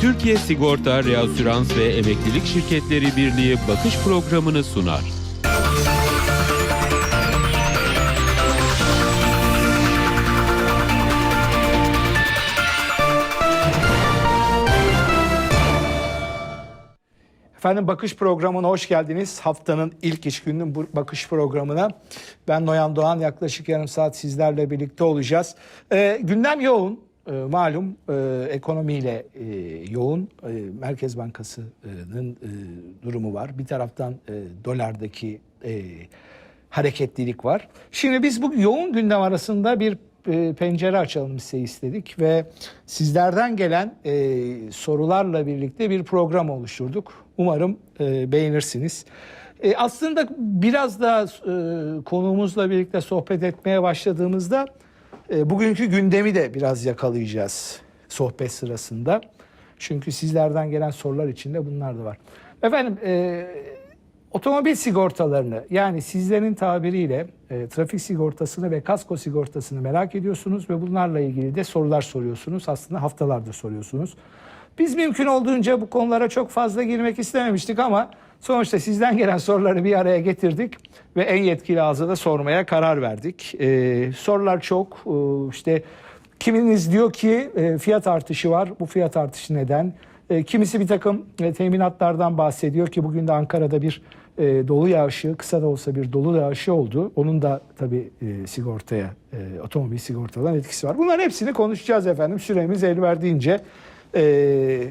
Türkiye Sigorta, Reasürans ve Emeklilik Şirketleri Birliği bakış programını sunar. Efendim Bakış programına hoş geldiniz. Haftanın ilk iş gününün Bakış programına. Ben Noyan Doğan yaklaşık yarım saat sizlerle birlikte olacağız. Ee, gündem yoğun. Ee, malum e, ekonomiyle e, yoğun. E, Merkez Bankası'nın e, durumu var. Bir taraftan e, dolardaki e, hareketlilik var. Şimdi biz bu yoğun gündem arasında bir e, pencere açalım size istedik ve sizlerden gelen e, sorularla birlikte bir program oluşturduk. Umarım e, beğenirsiniz. E, aslında biraz da e, konuğumuzla birlikte sohbet etmeye başladığımızda e, bugünkü gündemi de biraz yakalayacağız sohbet sırasında. Çünkü sizlerden gelen sorular içinde bunlar da var. Efendim e, otomobil sigortalarını yani sizlerin tabiriyle e, trafik sigortasını ve kasko sigortasını merak ediyorsunuz ve bunlarla ilgili de sorular soruyorsunuz. Aslında haftalardır soruyorsunuz. Biz mümkün olduğunca bu konulara çok fazla girmek istememiştik ama sonuçta sizden gelen soruları bir araya getirdik ve en yetkili ağza da sormaya karar verdik. Ee, sorular çok. Ee, işte kiminiz diyor ki e, fiyat artışı var. Bu fiyat artışı neden? E, kimisi bir takım e, teminatlardan bahsediyor ki bugün de Ankara'da bir e, dolu yağışı, kısa da olsa bir dolu yağışı oldu. Onun da tabii e, sigortaya, e, otomobil sigortadan etkisi var. Bunların hepsini konuşacağız efendim. Süremiz el verdiğince. E,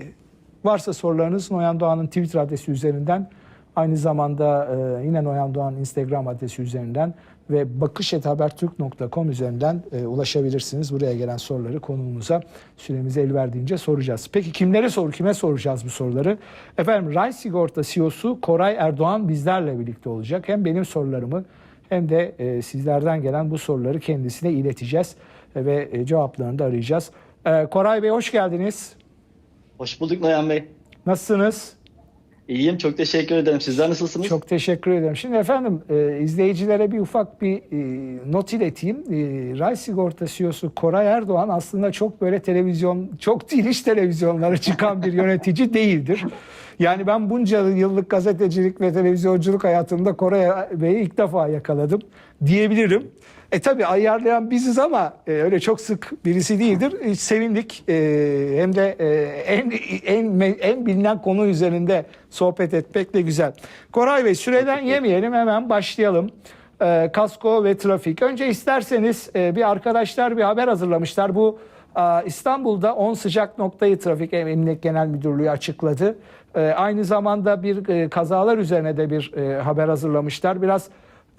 varsa sorularınız Noyan Doğan'ın Twitter adresi üzerinden aynı zamanda e, yine Noyan Doğan Instagram adresi üzerinden ve bakışethabertürk.com üzerinden e, ulaşabilirsiniz. Buraya gelen soruları konuğumuza süremiz el verdiğince soracağız. Peki kimlere sor, kime soracağız bu soruları? Efendim Ray Sigorta CEO'su Koray Erdoğan bizlerle birlikte olacak. Hem benim sorularımı hem de e, sizlerden gelen bu soruları kendisine ileteceğiz ve e, cevaplarını da arayacağız. E, Koray Bey hoş geldiniz. Hoş bulduk Noyan Bey. Nasılsınız? İyiyim, çok teşekkür ederim. Sizler nasılsınız? Çok teşekkür ederim. Şimdi efendim e, izleyicilere bir ufak bir e, not ileteyim. E, Ray Sigorta CEO'su Koray Erdoğan aslında çok böyle televizyon, çok değil iş televizyonlara çıkan bir yönetici değildir. Yani ben bunca yıllık gazetecilik ve televizyonculuk hayatımda Koray Bey'i ilk defa yakaladım diyebilirim. E tabi ayarlayan biziz ama e, öyle çok sık birisi değildir. E, sevindik. E, hem de e, en, en en bilinen konu üzerinde sohbet etmek de güzel. Koray Bey süreden yemeyelim hemen başlayalım. E, kasko ve trafik. Önce isterseniz e, bir arkadaşlar bir haber hazırlamışlar. Bu e, İstanbul'da 10 sıcak noktayı Trafik Emniyet Genel Müdürlüğü açıkladı. E, aynı zamanda bir e, kazalar üzerine de bir haber hazırlamışlar. Biraz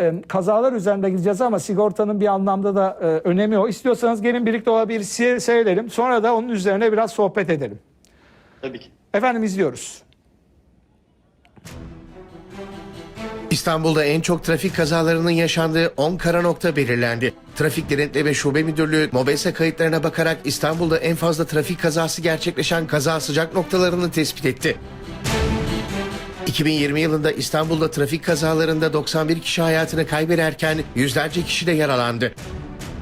e, kazalar üzerinde gideceğiz ama sigortanın bir anlamda da e, önemi o. İstiyorsanız gelin birlikte o bir seyredelim. Sonra da onun üzerine biraz sohbet edelim. Tabii ki. Efendim izliyoruz. İstanbul'da en çok trafik kazalarının yaşandığı 10 kara nokta belirlendi. Trafik Denetleme Şube Müdürlüğü MOBESE kayıtlarına bakarak İstanbul'da en fazla trafik kazası gerçekleşen kaza sıcak noktalarını tespit etti. 2020 yılında İstanbul'da trafik kazalarında 91 kişi hayatını kaybederken yüzlerce kişi de yaralandı.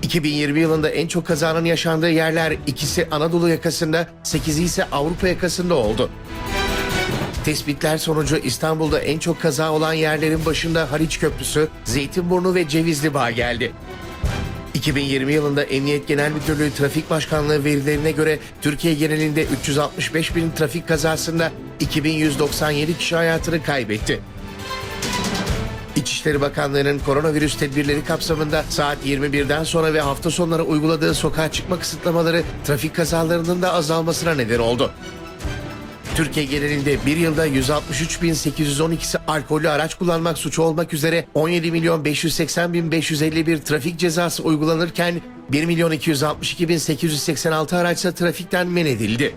2020 yılında en çok kazanın yaşandığı yerler ikisi Anadolu yakasında, 8'i ise Avrupa yakasında oldu. Tespitler sonucu İstanbul'da en çok kaza olan yerlerin başında Haliç Köprüsü, Zeytinburnu ve Cevizli Bağ geldi. 2020 yılında Emniyet Genel Müdürlüğü Trafik Başkanlığı verilerine göre Türkiye genelinde 365 bin trafik kazasında 2197 kişi hayatını kaybetti. İçişleri Bakanlığı'nın koronavirüs tedbirleri kapsamında saat 21'den sonra ve hafta sonları uyguladığı sokağa çıkma kısıtlamaları trafik kazalarının da azalmasına neden oldu. Türkiye genelinde bir yılda 163.812'si alkollü araç kullanmak suçu olmak üzere 17 milyon 580 bin 551 trafik cezası uygulanırken 1 milyon 262 bin 886 araçsa trafikten men edildi.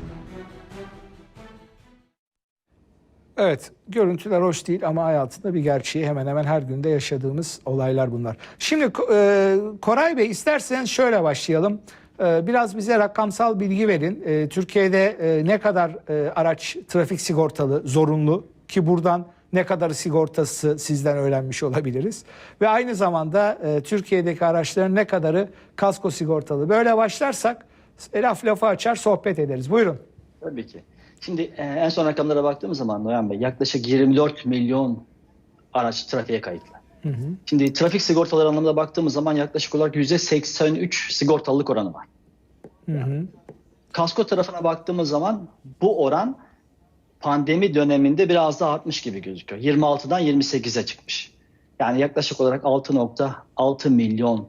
Evet, görüntüler hoş değil ama hayatında bir gerçeği hemen hemen her günde yaşadığımız olaylar bunlar. Şimdi e, Koray Bey isterseniz şöyle başlayalım. E, biraz bize rakamsal bilgi verin. E, Türkiye'de e, ne kadar e, araç trafik sigortalı zorunlu ki buradan ne kadar sigortası sizden öğrenmiş olabiliriz. Ve aynı zamanda e, Türkiye'deki araçların ne kadarı kasko sigortalı. Böyle başlarsak laf lafı açar sohbet ederiz. Buyurun. Tabii ki. Şimdi en son rakamlara baktığımız zaman Noyan Bey yaklaşık 24 milyon araç trafiğe kayıtlı. Şimdi trafik sigortaları anlamında baktığımız zaman yaklaşık olarak %83 sigortalılık oranı var. Kasko tarafına baktığımız zaman bu oran pandemi döneminde biraz daha artmış gibi gözüküyor. 26'dan 28'e çıkmış. Yani yaklaşık olarak 6.6 milyon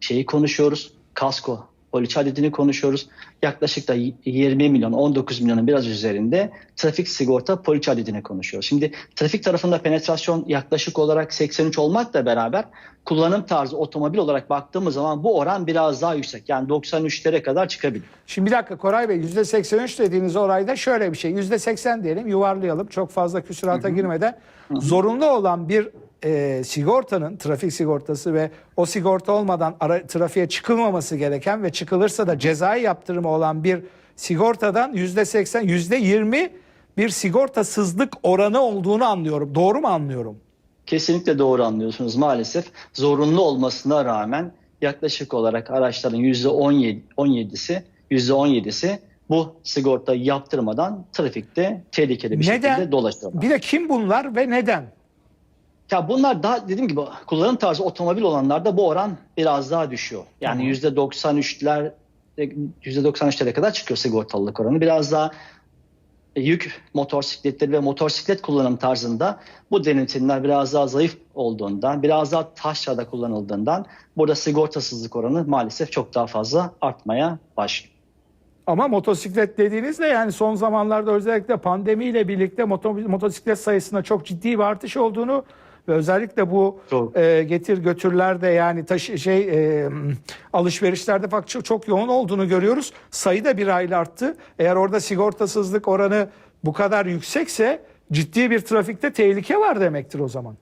şeyi konuşuyoruz. Kasko poliçe adedini konuşuyoruz. Yaklaşık da 20 milyon, 19 milyonun biraz üzerinde trafik sigorta poliçe adedini konuşuyoruz. Şimdi trafik tarafında penetrasyon yaklaşık olarak 83 olmakla beraber kullanım tarzı otomobil olarak baktığımız zaman bu oran biraz daha yüksek. Yani 93'lere kadar çıkabilir. Şimdi bir dakika Koray Bey %83 dediğiniz orayda şöyle bir şey. %80 diyelim yuvarlayalım çok fazla küsurata girmeden. Zorunlu olan bir e, sigortanın trafik sigortası ve o sigorta olmadan ara, trafiğe çıkılmaması gereken ve çıkılırsa da cezai yaptırımı olan bir sigortadan %80 %20 bir sigortasızlık oranı olduğunu anlıyorum. Doğru mu anlıyorum? Kesinlikle doğru anlıyorsunuz. Maalesef zorunlu olmasına rağmen yaklaşık olarak araçların %17, 17'si, %17'si bu sigorta yaptırmadan trafikte tehlikeli bir şekilde Neden? dolaşıyorlar. Bir de kim bunlar ve neden? Ya bunlar daha dediğim gibi kullanım tarzı otomobil olanlarda bu oran biraz daha düşüyor. Yani yüzde 93'ler %93'lere kadar çıkıyor sigortalılık oranı. Biraz daha yük motosikletleri ve motosiklet kullanım tarzında bu denetimler biraz daha zayıf olduğundan, biraz daha taşrada kullanıldığından burada sigortasızlık oranı maalesef çok daha fazla artmaya başlıyor. Ama motosiklet dediğinizde yani son zamanlarda özellikle pandemiyle birlikte moto, motosiklet sayısında çok ciddi bir artış olduğunu ve özellikle bu e, getir götürlerde yani taşı şey e, alışverişlerde bak çok, çok yoğun olduğunu görüyoruz. Sayı da bir ayla arttı. Eğer orada sigortasızlık oranı bu kadar yüksekse ciddi bir trafikte tehlike var demektir o zaman.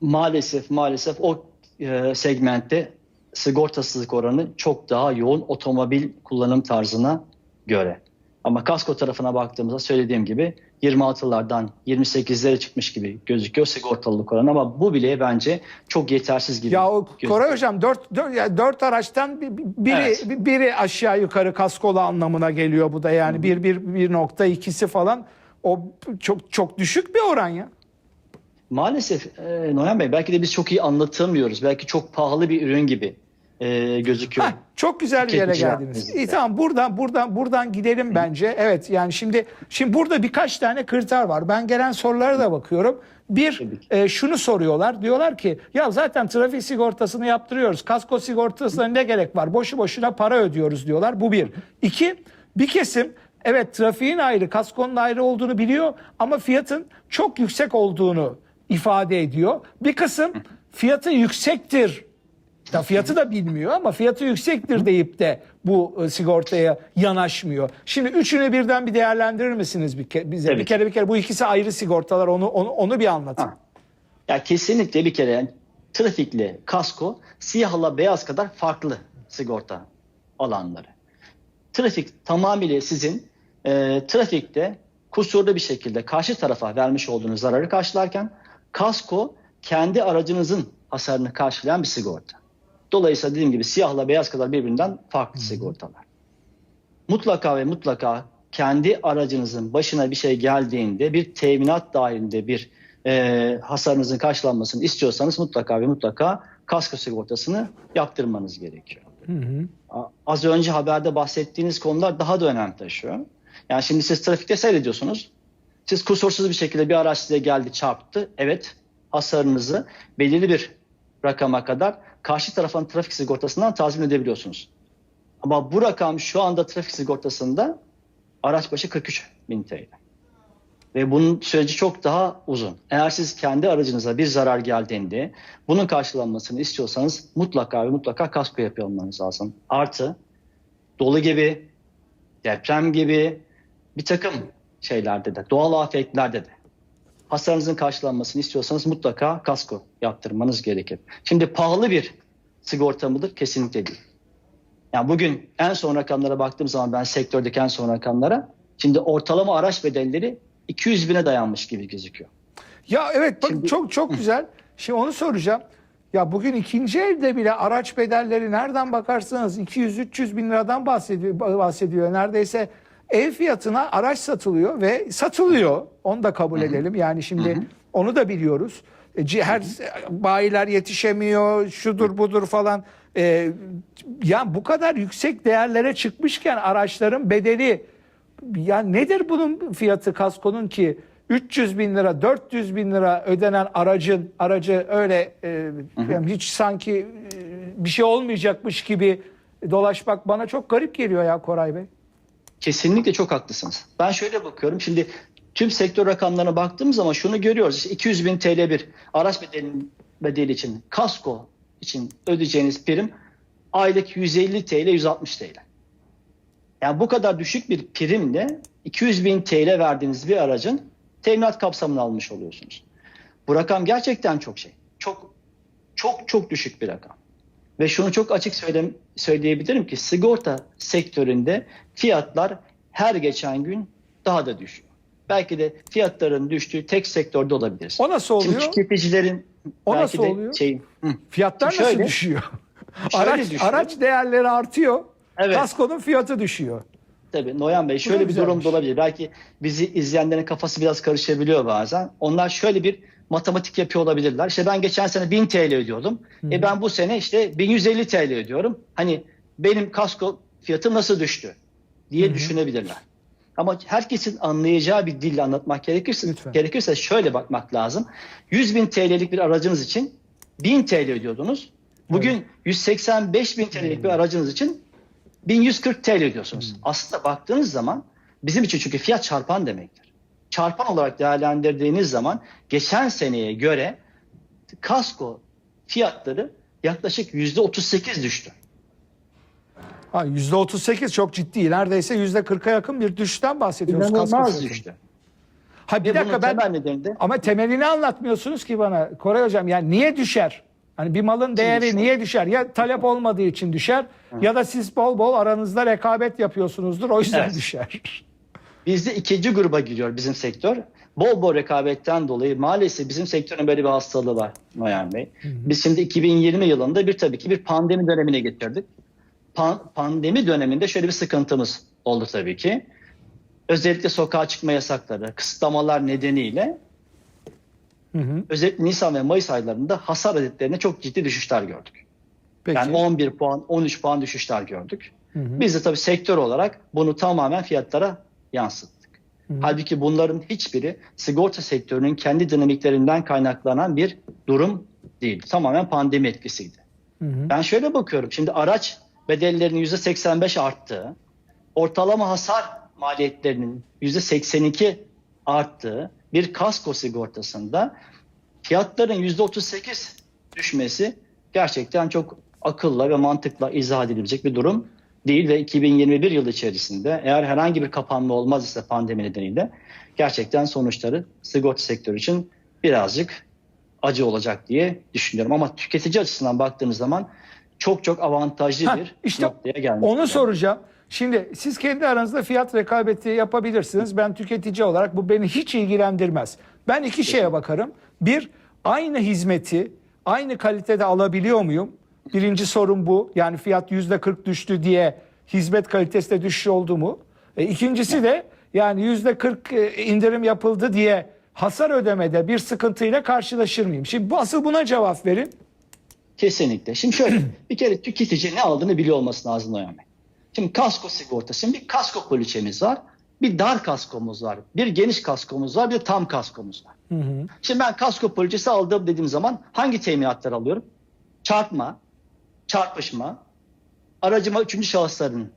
Maalesef maalesef o e, segmentte sigortasızlık oranı çok daha yoğun otomobil kullanım tarzına göre. Ama kasko tarafına baktığımızda söylediğim gibi 26'lardan 28'lere çıkmış gibi gözüküyor sigortalılık oranı ama bu bile bence çok yetersiz gibi. Ya o gözüküyor. Koray Hocam dört, dört, yani dört araçtan bi- bi- biri, Evet. biri aşağı yukarı kaskolu anlamına geliyor bu da yani bir, bir, bir nokta ikisi falan o çok çok düşük bir oran ya. Maalesef e, Noyan Bey belki de biz çok iyi anlatamıyoruz. Belki çok pahalı bir ürün gibi e, gözüküyor. Heh, çok güzel bir yere Tüketici geldiniz. İyi tamam buradan buradan buradan gidelim bence. Evet yani şimdi şimdi burada birkaç tane kriter var. Ben gelen sorulara da bakıyorum. Bir e, şunu soruyorlar. Diyorlar ki ya zaten trafik sigortasını yaptırıyoruz. Kasko sigortasına ne gerek var? Boşu boşuna para ödüyoruz diyorlar. Bu bir. İki bir kesim evet trafiğin ayrı, kaskonun ayrı olduğunu biliyor ama fiyatın çok yüksek olduğunu ifade ediyor. Bir kısım fiyatı yüksektir ya fiyatı da bilmiyor ama fiyatı yüksektir deyip de bu e, sigortaya yanaşmıyor. Şimdi üçünü birden bir değerlendirir misiniz bir ke- bize? Tabii. Bir kere bir kere bu ikisi ayrı sigortalar onu onu, onu bir anlatın. Ha. Ya kesinlikle bir kere trafikle kasko siyahla beyaz kadar farklı sigorta alanları. Trafik tamamıyla sizin e, trafikte kusurlu bir şekilde karşı tarafa vermiş olduğunuz zararı karşılarken kasko kendi aracınızın hasarını karşılayan bir sigorta. Dolayısıyla dediğim gibi siyahla beyaz kadar birbirinden farklı sigortalar. Mutlaka ve mutlaka kendi aracınızın başına bir şey geldiğinde bir teminat dahilinde bir e, hasarınızın karşılanmasını istiyorsanız mutlaka ve mutlaka kasko sigortasını yaptırmanız gerekiyor. A- Az önce haberde bahsettiğiniz konular daha da önem taşıyor. Yani şimdi siz trafikte seyrediyorsunuz. Siz kusursuz bir şekilde bir araç size geldi çarptı. Evet hasarınızı belirli bir rakama kadar karşı tarafın trafik sigortasından tazmin edebiliyorsunuz. Ama bu rakam şu anda trafik sigortasında araç başı 43 bin TL. Ve bunun süreci çok daha uzun. Eğer siz kendi aracınıza bir zarar geldiğinde bunun karşılanmasını istiyorsanız mutlaka ve mutlaka kasko yapıyor lazım. Artı dolu gibi, deprem gibi bir takım şeylerde de, doğal afetlerde de hasarınızın karşılanmasını istiyorsanız mutlaka kasko yaptırmanız gerekir. Şimdi pahalı bir sigorta mıdır? Kesinlikle değil. Yani bugün en son rakamlara baktığım zaman ben sektördeki en son rakamlara şimdi ortalama araç bedelleri 200 bine dayanmış gibi gözüküyor. Ya evet bak Şimdi- çok çok güzel. Şimdi onu soracağım. Ya bugün ikinci elde bile araç bedelleri nereden bakarsanız 200-300 bin liradan bahsediyor, bahsediyor. Neredeyse ev fiyatına araç satılıyor ve satılıyor. Onu da kabul edelim. Yani şimdi onu da biliyoruz. E, Her bayiler yetişemiyor, şudur budur falan. E, ya bu kadar yüksek değerlere çıkmışken araçların bedeli ya nedir bunun fiyatı kaskonun ki 300 bin lira 400 bin lira ödenen aracın aracı öyle e, yani hiç sanki e, bir şey olmayacakmış gibi dolaşmak bana çok garip geliyor ya Koray Bey. Kesinlikle çok haklısınız. Ben şöyle bakıyorum. Şimdi tüm sektör rakamlarına baktığım zaman şunu görüyoruz. İşte 200 bin TL bir araç bedeli, bedeli için, kasko için ödeyeceğiniz prim aylık 150 TL, 160 TL. Yani bu kadar düşük bir primle 200 bin TL verdiğiniz bir aracın teminat kapsamını almış oluyorsunuz. Bu rakam gerçekten çok şey. Çok çok çok düşük bir rakam. Ve şunu çok açık söyle, söyleyebilirim ki sigorta sektöründe fiyatlar her geçen gün daha da düşüyor. Belki de fiyatların düştüğü tek sektörde olabiliriz. O nasıl oluyor? tüketicilerin O belki nasıl de oluyor? Şey, Hı. Fiyatlar Şöyle- nasıl düşüyor? Şöyle araç düşüyor. araç değerleri artıyor. Evet. Kaskonun fiyatı düşüyor. Tabii Noyan Bey şöyle bir durum da olabilir. Belki bizi izleyenlerin kafası biraz karışabiliyor bazen. Onlar şöyle bir matematik yapıyor olabilirler. İşte ben geçen sene 1000 TL ödüyordum. E ben bu sene işte 1150 TL ödüyorum. Hani benim kasko fiyatım nasıl düştü diye düşünebilirler. Ama herkesin anlayacağı bir dille anlatmak gerekirse, Lütfen. gerekirse şöyle bakmak lazım. 100 bin TL'lik bir aracınız için 1000 TL ödüyordunuz. Bugün 185 bin TL'lik bir aracınız için 1140 TL ödüyorsunuz. Aslında baktığınız zaman bizim için çünkü fiyat çarpan demektir. Çarpan olarak değerlendirdiğiniz zaman geçen seneye göre kasko fiyatları yaklaşık %38 düştü. Ha, %38 çok ciddi. Neredeyse %40'a yakın bir düşüşten bahsediyoruz. İnanılmaz düştü. Ha bir Ve dakika ben temel nedeni de ama temelini anlatmıyorsunuz ki bana Koray hocam. Yani niye düşer? Hani bir malın değeri niye düşer? Ya talep olmadığı için düşer ya da siz bol bol aranızda rekabet yapıyorsunuzdur o yüzden Evet. düşer. Bizde ikinci gruba giriyor bizim sektör. Bol bol rekabetten dolayı maalesef bizim sektörün böyle bir hastalığı var Noyan Bey. Biz şimdi 2020 yılında bir tabii ki bir pandemi dönemine getirdik. Pan- pandemi döneminde şöyle bir sıkıntımız oldu tabii ki. Özellikle sokağa çıkma yasakları, kısıtlamalar nedeniyle Hı hı. özellikle Nisan ve Mayıs aylarında hasar adetlerine çok ciddi düşüşler gördük. Peki. Yani 11 puan, 13 puan düşüşler gördük. Biz de tabii sektör olarak bunu tamamen fiyatlara yansıttık. Halbuki bunların hiçbiri sigorta sektörünün kendi dinamiklerinden kaynaklanan bir durum değil. Tamamen pandemi etkisiydi. Ben şöyle bakıyorum. Şimdi araç bedellerinin %85 arttığı, ortalama hasar maliyetlerinin %82 arttığı bir kasko sigortasında fiyatların %38 düşmesi gerçekten çok akılla ve mantıkla izah edilecek bir durum değil ve 2021 yılı içerisinde eğer herhangi bir kapanma olmaz ise pandemi nedeniyle gerçekten sonuçları sigorta sektörü için birazcık acı olacak diye düşünüyorum. Ama tüketici açısından baktığımız zaman çok çok avantajlı Ha, bir işte noktaya gelmiş. Onu soracağım. Şimdi siz kendi aranızda fiyat rekabeti yapabilirsiniz. Ben tüketici olarak bu beni hiç ilgilendirmez. Ben iki şeye bakarım. Bir, aynı hizmeti aynı kalitede alabiliyor muyum? Birinci sorun bu. Yani fiyat yüzde 40 düştü diye hizmet kalitesinde düşüş oldu mu? E, ikincisi de yani yüzde 40 e, indirim yapıldı diye hasar ödemede bir sıkıntıyla karşılaşır mıyım? Şimdi bu asıl buna cevap verin. Kesinlikle. Şimdi şöyle bir kere tüketici ne aldığını biliyor olması lazım Noyan Bey. Şimdi kasko sigortası. Şimdi bir kasko poliçemiz var. Bir dar kaskomuz var. Bir geniş kaskomuz var. Bir de tam kaskomuz var. Şimdi ben kasko poliçesi aldım dediğim zaman hangi teminatlar alıyorum? Çarpma, çarpışma, aracıma üçüncü şahısların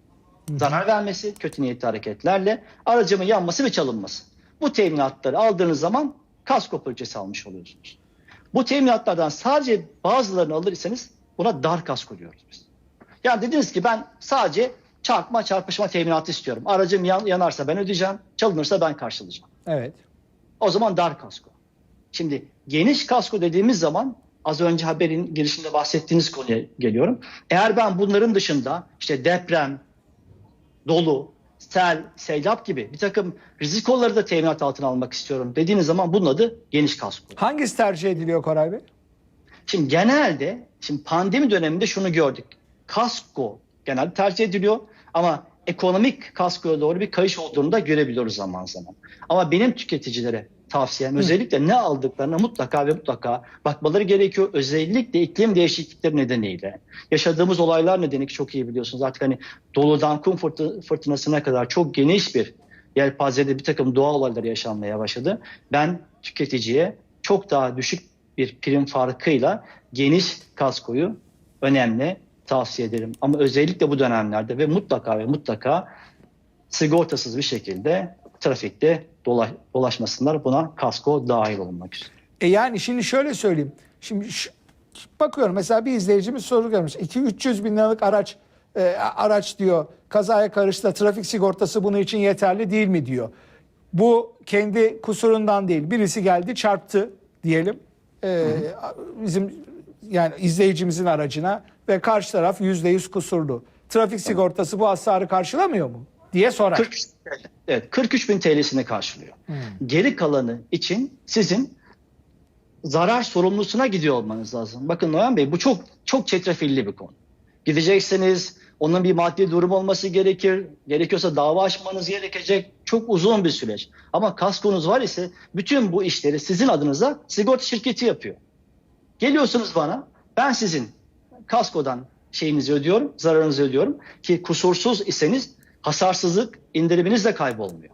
zarar vermesi, kötü niyetli hareketlerle aracımın yanması ve çalınması. Bu teminatları aldığınız zaman kasko poliçesi almış oluyorsunuz. Bu teminatlardan sadece bazılarını alırsanız buna dar kasko diyoruz biz. Yani dediniz ki ben sadece çarpma çarpışma teminatı istiyorum. Aracım yan- yanarsa ben ödeyeceğim, çalınırsa ben karşılayacağım. Evet. O zaman dar kasko. Şimdi geniş kasko dediğimiz zaman az önce haberin girişinde bahsettiğiniz konuya geliyorum. Eğer ben bunların dışında işte deprem, dolu, sel, seylap gibi bir takım risk kolları da teminat altına almak istiyorum dediğiniz zaman bunun adı geniş kasko. Hangisi tercih ediliyor Koray Bey? Şimdi genelde şimdi pandemi döneminde şunu gördük. Kasko genelde tercih ediliyor ama ekonomik kaskoya doğru bir kayış olduğunu da görebiliyoruz zaman zaman. Ama benim tüketicilere tavsiyem özellikle ne aldıklarına mutlaka ve mutlaka bakmaları gerekiyor. Özellikle iklim değişiklikleri nedeniyle. Yaşadığımız olaylar nedeniyle çok iyi biliyorsunuz. Artık hani doludan kum fırtı- fırtınasına kadar çok geniş bir yelpazede bir takım doğal olaylar yaşanmaya başladı. Ben tüketiciye çok daha düşük bir prim farkıyla geniş kaskoyu önemli tavsiye ederim. Ama özellikle bu dönemlerde ve mutlaka ve mutlaka sigortasız bir şekilde trafikte dola- dolaşmasınlar. Buna kasko dahil olmak üzere. E yani şimdi şöyle söyleyeyim. Şimdi şu- bakıyorum mesela bir izleyicimiz soru gelmiş. 2-300 bin liralık araç e, araç diyor kazaya karıştı trafik sigortası bunun için yeterli değil mi diyor. Bu kendi kusurundan değil. Birisi geldi çarptı diyelim. E, bizim yani izleyicimizin aracına ve karşı taraf %100 kusurlu. Trafik sigortası bu hasarı karşılamıyor mu diye sorar. 43 TL. Evet, 43 bin TL'sini karşılıyor. Geri kalanı için sizin zarar sorumlusuna gidiyor olmanız lazım. Bakın Noyan Bey bu çok çok çetrefilli bir konu. Gideceksiniz, onun bir maddi durum olması gerekir. Gerekiyorsa dava açmanız gerekecek. Çok uzun bir süreç. Ama kaskonuz var ise bütün bu işleri sizin adınıza sigorta şirketi yapıyor. Geliyorsunuz bana, ben sizin kaskodan şeyinizi ödüyorum, zararınızı ödüyorum ki kusursuz iseniz hasarsızlık indiriminiz de kaybolmuyor.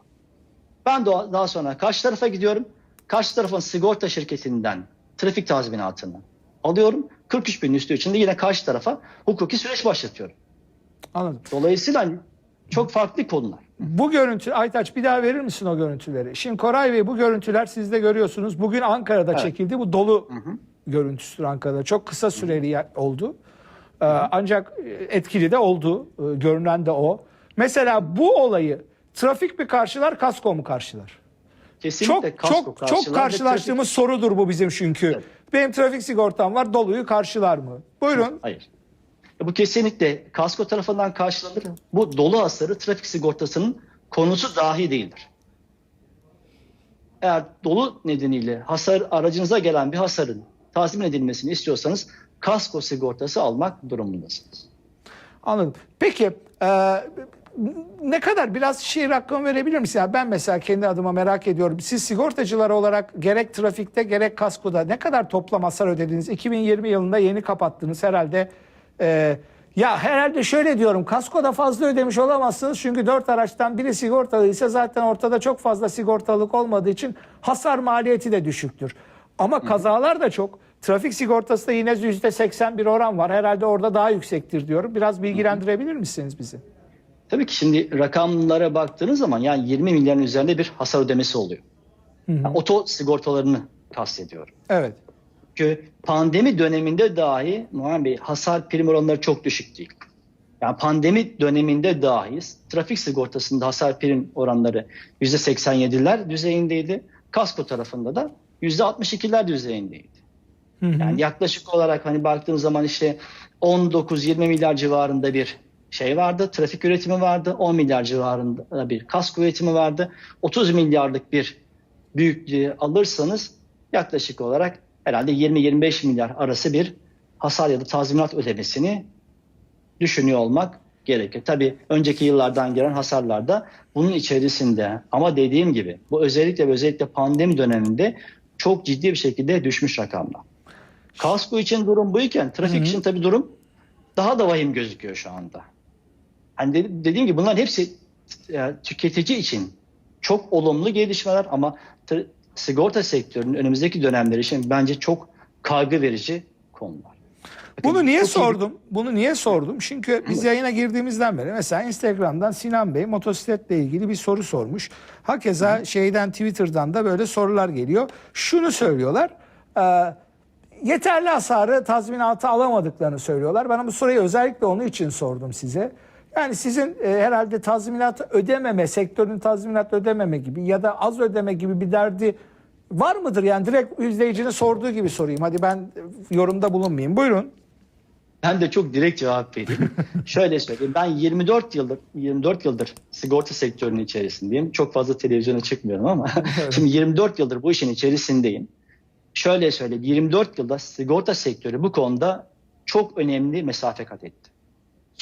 Ben de daha sonra karşı tarafa gidiyorum. Karşı tarafın sigorta şirketinden trafik tazminatını alıyorum. 43 bin üstü için de yine karşı tarafa hukuki süreç başlatıyorum. Anladım. Dolayısıyla çok farklı konular. Bu görüntü Aytaç bir daha verir misin o görüntüleri? Şimdi Koray Bey bu görüntüler siz de görüyorsunuz. Bugün Ankara'da Evet. çekildi. Bu dolu görüntüsüdür Ankara'da. Çok kısa süreli yer- oldu. Ee, ancak etkili de oldu. Ee, görünen de o. Mesela bu olayı trafik mi karşılar, kasko mu karşılar? Kesinlikle Çok kasko çok karşılar çok karşılaştığımız sorudur bu bizim çünkü. Evet. Benim trafik sigortam var, doluyu karşılar mı? Buyurun. trafik- Hayır. Bu kesinlikle kasko tarafından karşılanır. Bu dolu hasarı trafik sigortasının konusu dahi değildir. Eğer dolu nedeniyle hasar aracınıza gelen bir hasarın tazmin edilmesini istiyorsanız kasko sigortası almak durumundasınız. Anladım. Peki e, ne kadar biraz şey rakam verebilir misin? Yani ben mesela kendi adıma merak ediyorum. Siz sigortacılar olarak gerek trafikte gerek kaskoda ne kadar toplam hasar ödediniz? 2020 yılında yeni kapattınız herhalde. E, ya herhalde şöyle diyorum kaskoda fazla ödemiş olamazsınız. Çünkü dört araçtan biri sigortalı ise zaten ortada çok fazla sigortalık olmadığı için hasar maliyeti de düşüktür. Ama kazalar da çok. Trafik sigortası da yine %80 bir oran var. Herhalde orada daha yüksektir diyorum. Biraz bilgilendirebilir misiniz bizi? Tabii ki şimdi rakamlara baktığınız zaman yani 20 milyarın üzerinde bir hasar ödemesi oluyor. Yani oto sigortalarını kastediyorum. Evet. Çünkü pandemi döneminde dahi Muharrem Bey hasar prim oranları çok düşük değil. Yani pandemi döneminde dahi trafik sigortasında hasar prim oranları %87'ler düzeyindeydi. Kasko tarafında da %62'ler düzeyindeydi. Yani yaklaşık olarak hani baktığınız zaman işte 19-20 milyar civarında bir şey vardı. Trafik üretimi vardı. 10 milyar civarında bir kasko üretimi vardı. 30 milyarlık bir büyüklüğü alırsanız yaklaşık olarak herhalde 20-25 milyar arası bir hasar ya da tazminat ödemesini düşünüyor olmak gerekir. Tabii önceki yıllardan gelen hasarlarda bunun içerisinde ama dediğim gibi bu özellikle özellikle pandemi döneminde çok ciddi bir şekilde düşmüş rakamlar. Kasko için durum buyken trafik için tabii durum daha da vahim gözüküyor şu anda. Hani de- dediğim gibi bunların hepsi e, tüketici için çok olumlu gelişmeler ama sigorta sektörünün önümüzdeki dönemleri için bence çok kaygı verici konular. Bakın, Bunu niye çok iyi sordum? Bunu niye sordum? Çünkü biz yayına girdiğimizden beri mesela Instagram'dan Sinan Bey motosikletle ilgili bir soru sormuş. Hakeza şeyden Twitter'dan da böyle sorular geliyor. Şunu söylüyorlar. e, yeterli hasarı tazminatı alamadıklarını söylüyorlar. Ben bu soruyu özellikle onun için sordum size. Yani sizin e, herhalde tazminatı ödememe, sektörün tazminat ödememe gibi ya da az ödeme gibi bir derdi var mıdır? Yani direkt izleyicinin sorduğu gibi sorayım. Hadi ben yorumda bulunmayayım. Buyurun. Ben de çok direkt cevap vereyim. Şöyle söyleyeyim. Ben 24 yıldır 24 yıldır sigorta sektörünün içerisindeyim. Çok fazla televizyona çıkmıyorum ama şimdi 24 yıldır bu işin içerisindeyim. Şöyle söyleyeyim. 24 yılda sigorta sektörü bu konuda çok önemli mesafe kat etti.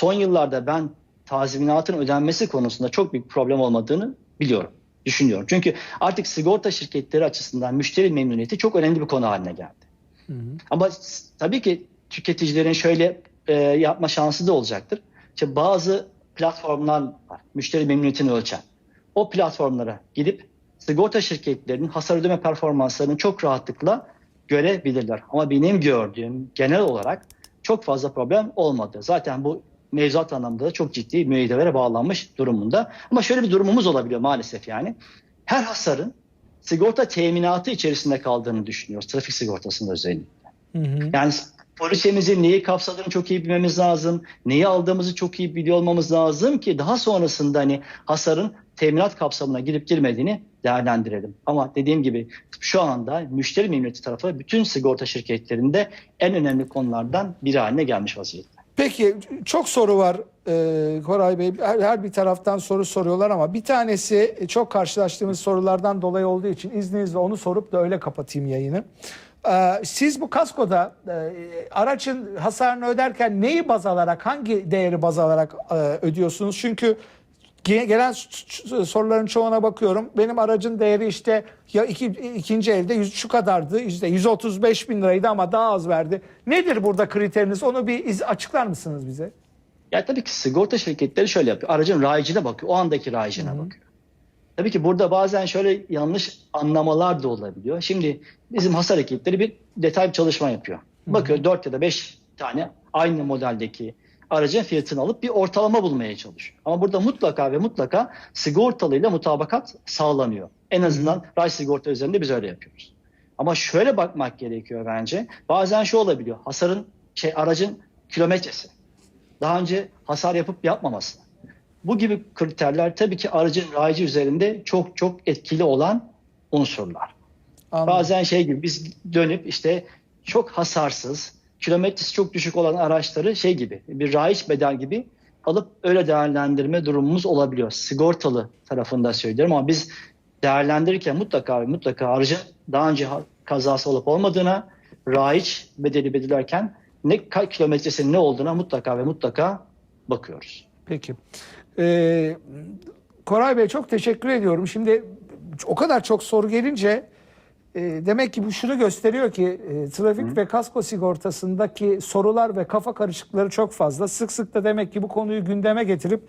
Son yıllarda ben tazminatın ödenmesi konusunda çok büyük problem olmadığını biliyorum, düşünüyorum. Çünkü artık sigorta şirketleri açısından müşteri memnuniyeti çok önemli bir konu haline geldi. Ama s- tabii ki tüketicilerin şöyle e, yapma şansı da olacaktır. İşte bazı platformlar var, müşteri memnuniyetini ölçen. O platformlara gidip sigorta şirketlerinin hasar ödeme performanslarını çok rahatlıkla görebilirler. Ama benim gördüğüm genel olarak çok fazla problem olmadı. Zaten bu mevzuat anlamında da çok ciddi müeyyidelere bağlanmış durumunda. Ama şöyle bir durumumuz olabiliyor maalesef yani. Her hasarın sigorta teminatı içerisinde kaldığını düşünüyoruz. Trafik sigortasında özellikle. Yani poliçemizin neyi kapsadığını çok iyi bilmemiz lazım. Neyi aldığımızı çok iyi biliyor olmamız lazım ki daha sonrasında hani hasarın teminat kapsamına girip girmediğini değerlendirelim. Ama dediğim gibi şu anda müşteri memnuniyeti tarafı bütün sigorta şirketlerinde en önemli konulardan biri haline gelmiş vaziyette. Peki çok soru var e, Koray Bey. Her, her bir taraftan soru soruyorlar ama bir tanesi e, çok karşılaştığımız sorulardan dolayı olduğu için izninizle onu sorup da öyle kapatayım yayını. E, siz bu kaskoda e, aracın hasarını öderken neyi baz alarak, hangi değeri baz alarak e, ödüyorsunuz? Çünkü Gelen soruların çoğuna bakıyorum. Benim aracın değeri işte ya iki, ikinci elde yüz- şu kadardı. İşte 135 bin liraydı ama daha az verdi. Nedir burada kriteriniz? Onu bir iz- açıklar mısınız bize? Ya tabii ki sigorta şirketleri şöyle yapıyor. Aracın rayicine bakıyor. O andaki rayicine bakıyor. Tabii ki burada bazen şöyle yanlış anlamalar da olabiliyor. Şimdi bizim hasar ekipleri bir detay bir çalışma yapıyor. Bakıyor 4 ya da 5 tane aynı modeldeki aracın fiyatını alıp bir ortalama bulmaya çalışıyor. Ama burada mutlaka ve mutlaka sigortalıyla mutabakat sağlanıyor. En azından ray sigorta üzerinde biz öyle yapıyoruz. Ama şöyle bakmak gerekiyor bence. Bazen şu olabiliyor. Hasarın şey aracın kilometresi. Daha önce hasar yapıp yapmaması. Bu gibi kriterler tabii ki aracın rayici üzerinde çok çok etkili olan unsurlar. Anladım. Bazen şey gibi biz dönüp işte çok hasarsız, kilometresi çok düşük olan araçları şey gibi bir rayiç bedel gibi alıp öyle değerlendirme durumumuz olabiliyor. Sigortalı tarafında söylüyorum ama biz değerlendirirken mutlaka mutlaka aracın daha önce kazası olup olmadığına, rayiç bedeli belirlerken ne ka- kilometresinin ne olduğuna mutlaka ve mutlaka bakıyoruz. Peki. Ee, Koray Bey çok teşekkür ediyorum. Şimdi o kadar çok soru gelince e, demek ki bu şunu gösteriyor ki e, trafik ve kasko sigortasındaki sorular ve kafa karışıkları çok fazla. Sık sık da demek ki bu konuyu gündeme getirip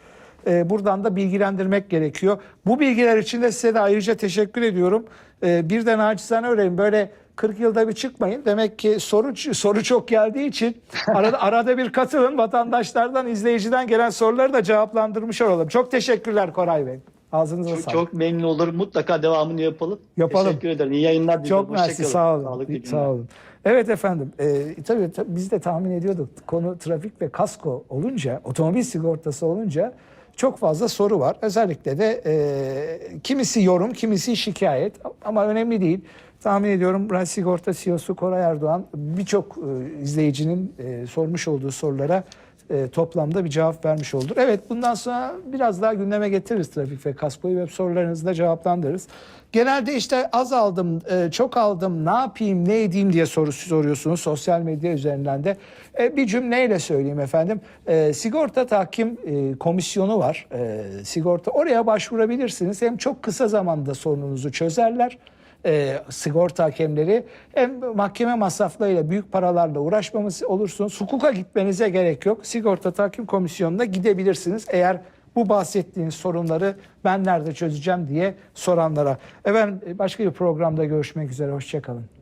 e, buradan da bilgilendirmek gerekiyor. Bu bilgiler için de size de ayrıca teşekkür ediyorum. E, bir de naçizane öğrenin böyle 40 yılda bir çıkmayın. Demek ki soru soru çok geldiği için arada, arada bir katılın. Vatandaşlardan, izleyiciden gelen soruları da cevaplandırmış olalım. Çok teşekkürler Koray Bey. Ağzınıza Çok, sağlık. çok memnun olurum. Mutlaka devamını yapalım. Yapalım. Teşekkür ederim. İyi yayınlar diliyorum. Çok mersi sağ olun. Sağlıklı sağ olun. Evet efendim. E, tabii, tabii biz de tahmin ediyorduk. Konu trafik ve kasko olunca, otomobil sigortası olunca çok fazla soru var. Özellikle de e, kimisi yorum, kimisi şikayet ama önemli değil. Tahmin ediyorum Ray Sigorta CEO'su Koray Erdoğan birçok e, izleyicinin e, sormuş olduğu sorulara e, toplamda bir cevap vermiş oldur. Evet bundan sonra biraz daha gündeme getiririz trafik ve kaskoyu ve sorularınızı da cevaplandırırız. Genelde işte az aldım, e, çok aldım, ne yapayım, ne edeyim diye soru soruyorsunuz sosyal medya üzerinden de. E, bir cümleyle söyleyeyim efendim. E, sigorta tahkim e, komisyonu var. E, sigorta oraya başvurabilirsiniz. Hem çok kısa zamanda sorununuzu çözerler e, sigorta hakemleri hem mahkeme masraflarıyla büyük paralarla uğraşmamız olursunuz. Hukuka gitmenize gerek yok. Sigorta Tahkim Komisyonu'na gidebilirsiniz. Eğer bu bahsettiğiniz sorunları ben nerede çözeceğim diye soranlara. Efendim başka bir programda görüşmek üzere. Hoşçakalın.